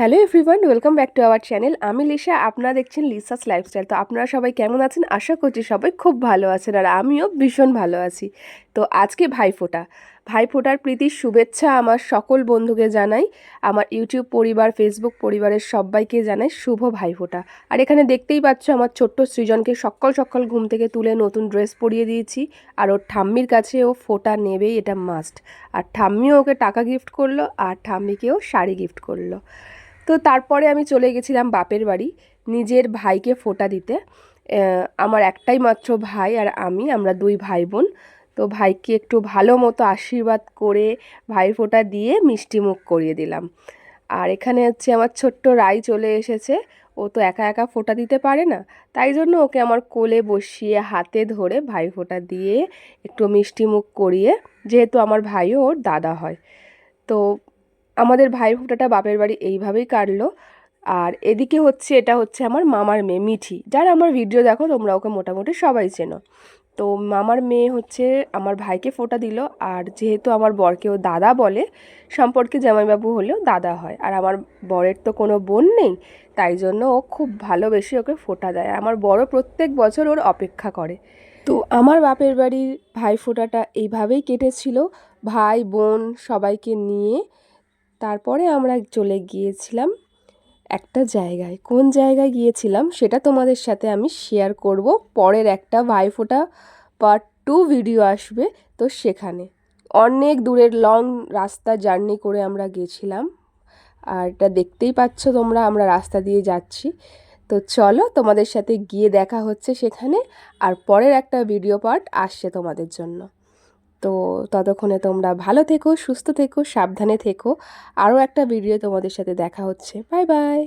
Hello everyone welcome back to our channel আমি Lisa, আপনারা দেখছেন লিসাস লাইফস্টাইল তো আপনারা সবাই কেমন আছেন? আশা করছি সবাই খুব ভালো আছেন আর আমিও ভীষণ ভালো আছি। তো আজকে ভাইফোঁটা। ভাইফোঁটার প্রীতির শুভেচ্ছা আমার সকল বন্ধুকে জানাই। আমার ইউটিউব পরিবার ফেসবুক পরিবারের সবাইকে জানাই শুভ ভাইফোঁটা। আর এখানে দেখতেই পাচ্ছ আমার ছোট্ট সৃজনকে সকাল সকাল ঘুম থেকে তুলে নতুন ড্রেস পরিয়ে দিয়েছি। আর ওর ঠাম্মির কাছে ও ফোঁটা নেবেই, এটা মাস্ট আর ঠাম্মিও ওকে টাকা গিফট করল, আর ঠাম্মিকেও শাড়ি গিফট করল। তো তারপরে আমি চলে গেছিলাম বাপের বাড়ি নিজের ভাইকে ফোঁটা দিতে। আমার একটাই মাত্র ভাই আর আমি, আমরা দুই ভাই বোন তো ভাইকে একটু ভালো মতো আশীর্বাদ করে ভাই ফোঁটা দিয়ে মিষ্টি মুখ করিয়ে দিলাম। আর এখানে হচ্ছে আমার ছোট্ট রাই চলে এসেছে। ও তো একা একা ফোঁটা দিতে পারে না। তাই জন্য ওকে আমার কোলে বসিয়ে হাতে ধরে ভাই ফোঁটা দিয়ে একটু মিষ্টি মুখ করিয়ে, যেহেতু আমার ভাইও ওর দাদা হয়। তো আমাদের ভাই ফোঁটাটা বাপের বাড়ি এইভাবেই কাটলো। আর এদিকে হচ্ছে, এটা হচ্ছে আমার মামার মেয়ে মিঠি। যারা আমার ভিডিও দেখো, তোমরা ওকে মোটামুটি সবাই চেনো। তো মামার মেয়ে হচ্ছে, আমার ভাইকে ফোঁটা দিল। আর যেহেতু আমার বরকেও দাদা বলে, সম্পর্কে জামাইবাবু হলেও দাদা হয়। আর আমার বরের তো কোনো বোন নেই, তাই জন্য ও খুব ভালোবেসে ওকে ফোঁটা দেয়। আমার বড় প্রত্যেক বছর ওর অপেক্ষা করে। তো আমার বাপের বাড়ির ভাই ফোঁটাটা এইভাবেই কেটেছিল। ভাই, বোন সবাইকে নিয়ে তারপরে আমরা চলে গিয়েছিলাম একটা জায়গায়। কোন জায়গায় গিয়েছিলাম সেটা তোমাদের সাথে আমি শেয়ার করব। পরের একটা ভাইফোঁটা পার্ট টু ভিডিও আসবে, তো সেখানে। অনেক দূরের লং রাস্তা জার্নি করে আমরা গেছিলাম। আর এটা দেখতেই পাচ্ছ তোমরা, আমরা রাস্তা দিয়ে যাচ্ছি। তো চলো তোমাদের সাথে গিয়ে দেখা হচ্ছে সেখানে। আর পরের একটা ভিডিও পার্ট আসছে তোমাদের জন্য। তো ততক্ষণে তোমরা ভালো থেকো, সুস্থ থেকো, সাবধানে থেকো। আরও একটা ভিডিও তোমাদের সাথে দেখা হচ্ছে। Bye bye